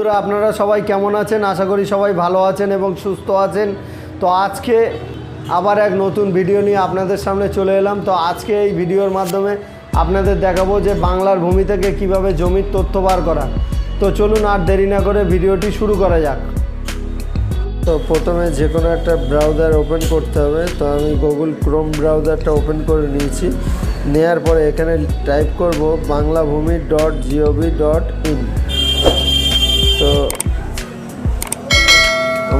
বন্ধুরা, আপনারা সবাই কেমন আছেন? আশা করি সবাই ভালো আছেন এবং সুস্থ আছেন। তো আজকে আবার এক নতুন ভিডিও নিয়ে আপনাদের সামনে চলে এলাম। তো আজকে এই ভিডিওর মাধ্যমে আপনাদের দেখাবো যে বাংলার ভূমি থেকে কীভাবে জমির তথ্য বার করা। তো চলুন আর দেরি না করে ভিডিওটি শুরু করা যাক। তো প্রথমে যে কোনো একটা ব্রাউজার ওপেন করতে হবে। তো আমি গুগল ক্রোম ব্রাউজারটা ওপেন করে নিয়েছি। নেওয়ার পরে এখানে টাইপ করব Bangla Bhumi dot G O V dot in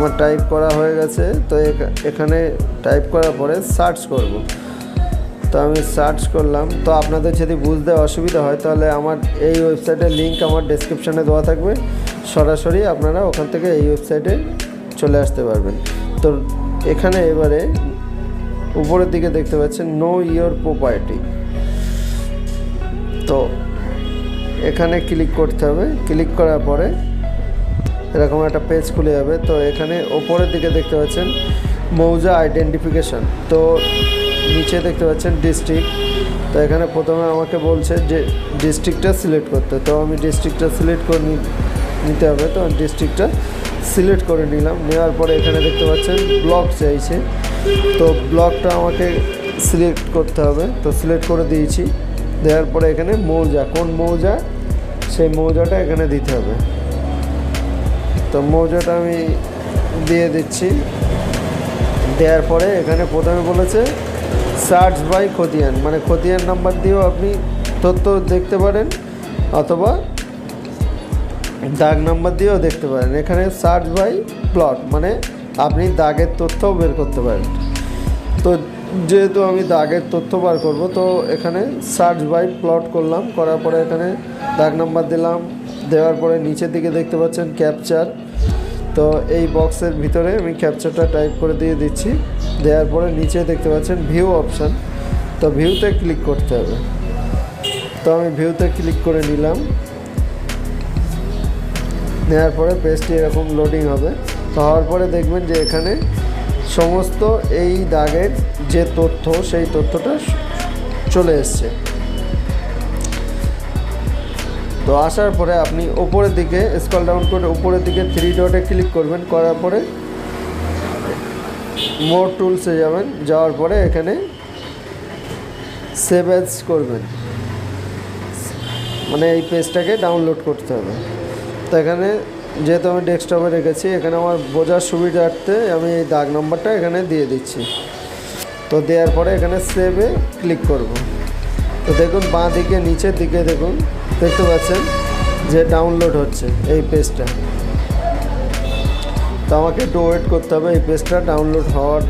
আমার টাইপ করা হয়ে গেছে, তো এখা- এখানে টাইপ করার পরে সার্চ করব। তো আমি সার্চ করলাম, তো আপনাদের যদি বুঝতে অসুবিধা হয়, তাহলে আমার এই ওয়েবসাইটের লিঙ্ক আমার ডেসক্রিপশানে দেওয়া থাকবে। সরাসরি আপনারা ওখান থেকে এই ওয়েবসাইটে চলে আসতে পারবেন। তো এখানে এবারে উপরের দিকে দেখতে পাচ্ছেন নো ইয়োর প্রপার্টি তো এখানে ক্লিক করতে হবে। ক্লিক করার পরে এরকম একটা পেজ খুলে যাবে। তো এখানে ওপরের দিকে দেখতে পাচ্ছেন মৌজা আইডেন্টিফিকেশন তো নিচে দেখতে পাচ্ছেন ডিস্ট্রিক্ট তো এখানে প্রথমে আমাকে বলছে যে ডিস্ট্রিক্টটা সিলেক্ট করতে। তো আমি ডিস্ট্রিক্টটা সিলেক্ট করে নিতে হবে। তো ডিস্ট্রিক্টটা সিলেক্ট করে নিলাম। নেওয়ার পরে এখানে দেখতে পাচ্ছেন ব্লক চাইছে। তো ব্লকটা আমাকে সিলেক্ট করতে হবে। তো সিলেক্ট করে দিয়েছি। দেওয়ার পরে এখানে মৌজা। কোন মৌজা? সেই মৌজাটা এখানে দিতে হবে। তো মৌজাটা আমি দিয়ে দিচ্ছি। দেওয়ার পরে এখানে প্রথমে বলেছে সার্চ বাই খতিয়ান মানে খতিয়ান নাম্বার দিয়েও আপনি তথ্য দেখতে পারেন অথবা দাগ নাম্বার দিয়েও দেখতে পারেন। এখানে সার্চ বাই প্লট মানে আপনি দাগের তথ্যও বের করতে পারেন। তো যেহেতু আমি দাগের তথ্য বার করব, তো এখানে সার্চ বাই প্লট করলাম, করার পরে এখানে দাগ নাম্বার দিলাম। দেওয়ার পরে নিচের দিকে দেখতে পাচ্ছেন ক্যাপচার তো এই বক্সের ভিতরে আমি ক্যাপচারটা টাইপ করে দিয়ে দিচ্ছি। দেওয়ার পরে নিচে দেখতে পাচ্ছেন ভিউ অপশান তো ভিউতে ক্লিক করতে হবে। তো আমি ভিউতে ক্লিক করে নিলাম। নেওয়ার পরে পেজটি এরকম লোডিং হবে। তো হওয়ার পরে দেখবেন যে এখানে সমস্ত এই দাগের যে তথ্য, সেই তথ্যটা চলে এসছে। তো আসার পরে আপনি ওপরের দিকে স্কল ডাউন করে উপরের দিকে থ্রি ডটে ক্লিক করবেন, করার পরে মোর টুলসে যাবেন, যাওয়ার পরে এখানে সেভ অ্যাজ করবেন। মানে এই পেজটাকে ডাউনলোড করতে হবে। তো এখানে যেহেতু আমি ডেস্কটপে রেখেছি, এখানে আমার বোঝার সুবিধার্থে আমি এই দাগ নম্বরটা এখানে দিয়ে দিচ্ছি। তো দেওয়ার পরে এখানে সেভে ক্লিক করব। তো দেখুন, বাঁ দিকে, নিচের দিকে দেখুন, দেখতে পাচ্ছেন যে ডাউনলোড হচ্ছে এই পেজটা তো আমাকে একটু ওয়েট করতে হবে, এই পেজটা ডাউনলোড হওয়ার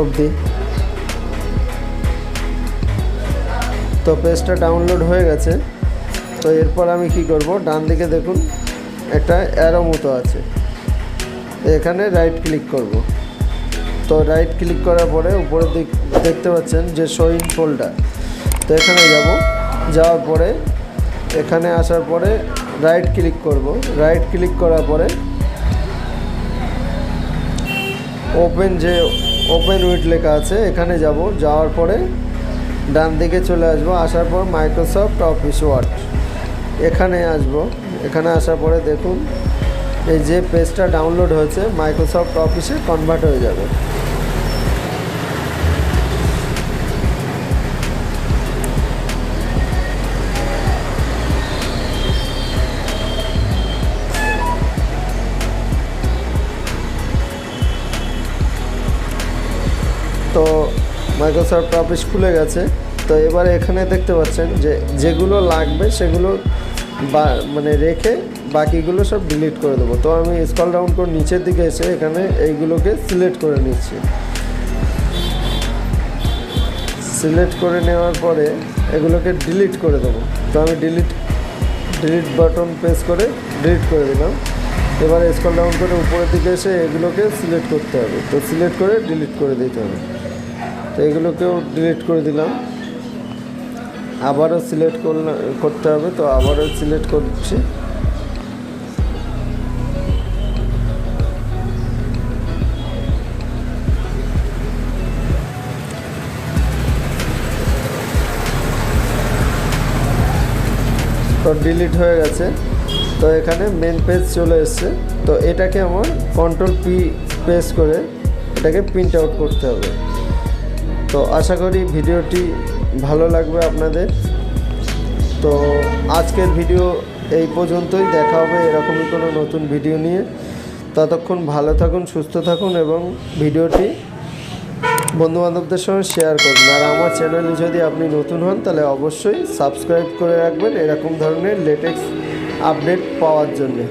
অবধি। তো পেজটা ডাউনলোড হয়ে গেছে। তো এরপর আমি কি করব, ডান দিকে দেখুন, একটা অ্যারো মতো আছে। এখানে রাইট ক্লিক করব। তো রাইট ক্লিক করার পরে উপরের দিক দেখতে পাচ্ছেন যে শোইং ফোল্ডার তো এখানে যাব। যাওয়ার পরে এখানে আসার পরে রাইট ক্লিক করব। রাইট ক্লিক করার পরে ওপেন যে ওপেন উইথ লেখা আছে, এখানে যাব। যাওয়ার পরে ডান দিকে চলে আসব। আসার পর মাইক্রোসফট অফিস ওয়ার্ড এখানে আসব। এখানে আসার পরে দেখুন এই যে পেজটা ডাউনলোড হয়েছে মাইক্রোসফট অফিসে কনভার্ট হয়ে যাবে। তো মাইক্রোসফট অফিস খুলে গেছে। তো এবারে এখানে দেখতে পাচ্ছেন যে যেগুলো লাগবে সেগুলো বা মানে রেখে বাকিগুলো সব ডিলিট করে দেবো। তো আমি স্কল ডাউন করে নিচের দিকে এসে এখানে এইগুলোকে সিলেক্ট করে নিচ্ছি। সিলেক্ট করে নেওয়ার পরে এগুলোকে ডিলিট করে দেবো। তো আমি ডিলিট ডিলিট বাটন প্রেস করে ডিলিট করে দিলাম। এবারে স্কল ডাউন করে উপরের দিকে এসে এগুলোকে সিলেক্ট করতে হবে। তো সিলেক্ট করে ডিলিট করে দিতে হবে। তো এগুলোকেও ডিলিট করে দিলাম। আবারও সিলেক্ট করলাম করতে হবে, তো আবারও সিলেক্ট করছি। তো ডিলিট হয়ে গেছে। তো এখানে মেন পেজ চলে এসছে। তো এটাকে আমার কন্ট্রোল পি প্রেস করে এটাকে প্রিন্ট আউট করতে হবে। তো আশা করি ভিডিওটি ভালো লাগবে আপনাদের। তো আজকের ভিডিও এই পর্যন্তই। দেখা হবে এরকমই কোনো নতুন ভিডিও নিয়ে। ততক্ষণ ভালো থাকুন, সুস্থ থাকুন এবং ভিডিওটি বন্ধুবান্ধবদের সঙ্গে শেয়ার করুন। আর আমার চ্যানেলে যদি আপনি নতুন হন, তাহলে অবশ্যই সাবস্ক্রাইব করে রাখবেন এরকম ধরনের লেটেস্ট আপডেট পাওয়ার জন্যে।